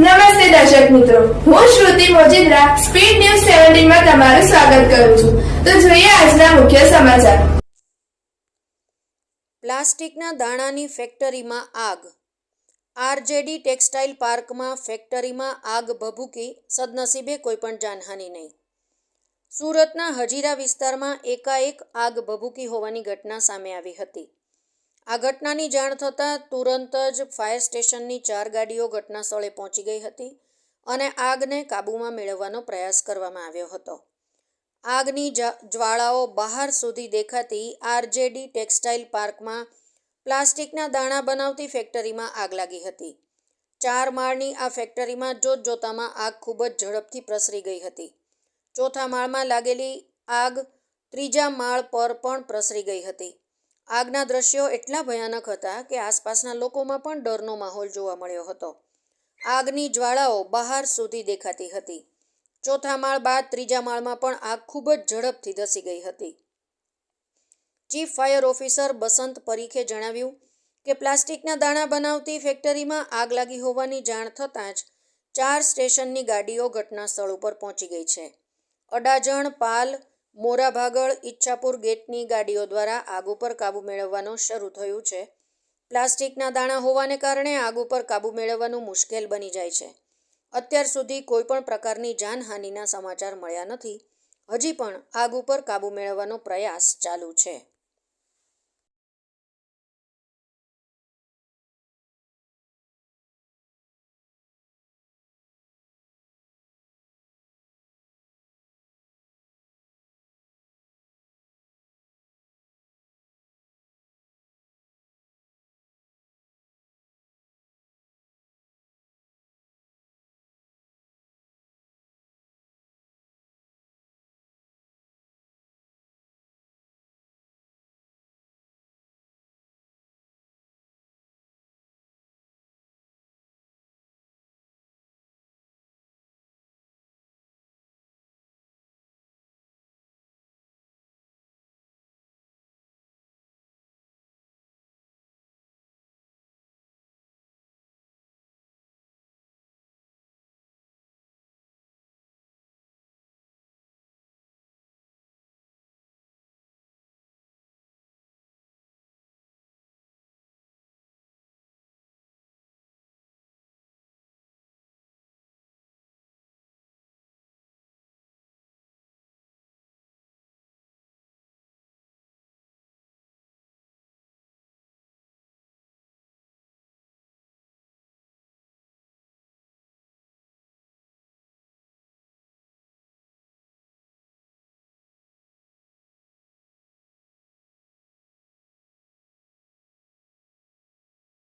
નમસ્તે દર્શક મિત્રો. હું શ્રુતિ મોજીદ્રા, સ્પીડ ન્યૂઝ સેવન્ટીનમાં તમારું સ્વાગત કરું છું. તો જોઈએ આજના મુખ્ય સમાચાર. પ્લાસ્ટિકના દાણાની ફેક્ટરીમાં આગ. આરજેડી ટેક્સટાઇલ પાર્કમાં ફેક્ટરીમાં આગ ભભૂકી, સદનસીબે કોઈપણ જાનહાનિ નહીં. સુરતના હજીરા વિસ્તારમાં એકાએક આગ ભભૂકી હોવાની ઘટના સામે આવી હતી. આ ઘટનાની જાણ થતાં તુરંત જ ફાયર સ્ટેશનની ચાર ગાડીઓ ઘટના સ્થળે પહોંચી ગઈ હતી અને આગને કાબૂમાં મેળવવાનો પ્રયાસ કરવામાં આવ્યો હતો. આગની જ્વાળાઓ બહાર સુધી દેખાતી આરજેડી ટેક્સટાઇલ પાર્કમાં પ્લાસ્ટિકના દાણા બનાવતી ફેક્ટરીમાં આગ લાગી હતી. ચાર માળની આ ફેક્ટરીમાં જોત જોતામાં આગ ખૂબ જ ઝડપથી પ્રસરી ગઈ હતી. ચોથા માળમાં લાગેલી આગ ત્રીજા માળ પર પણ પ્રસરી ગઈ હતી. આગના દ્રશ્યો એટલા ભયાનક હતા કે આસપાસના લોકોમાં પણ ડરનો માહોલ જોવા મળ્યો હતો. આગની જ્વાળાઓ બહાર સુધી દેખાતી હતી. ચોથા માળ બાદ ત્રીજા માળમાં પણ આગ ખૂબ જ ઝડપથી ધસી ગઈ હતી. ચીફ ફાયર ઓફિસર બસંત પરીખે જણાવ્યું કે પ્લાસ્ટિકના દાણા બનાવતી ફેક્ટરીમાં આગ લાગી હોવાની જાણ થતાં જ ચાર સ્ટેશનની ગાડીઓ ઘટના સ્થળ ઉપર પહોંચી ગઈ છે. અડાજણ, પાલ મોરાભાગળ ઈચ્છાપુર ગેટની ગાડીઓ દ્વારા આગ ઉપર કાબૂ મેળવવાનું શરૂ થયું છે. પ્લાસ્ટિકના દાણા હોવાને કારણે આગ ઉપર કાબૂ મેળવવાનું મુશ્કેલ બની જાય છે. અત્યાર સુધી કોઈ પણ પ્રકારની જાનહાનિના સમાચાર મળ્યા નથી. હજી પણ આગ ઉપર કાબૂ મેળવવાનો પ્રયાસ ચાલુ છે.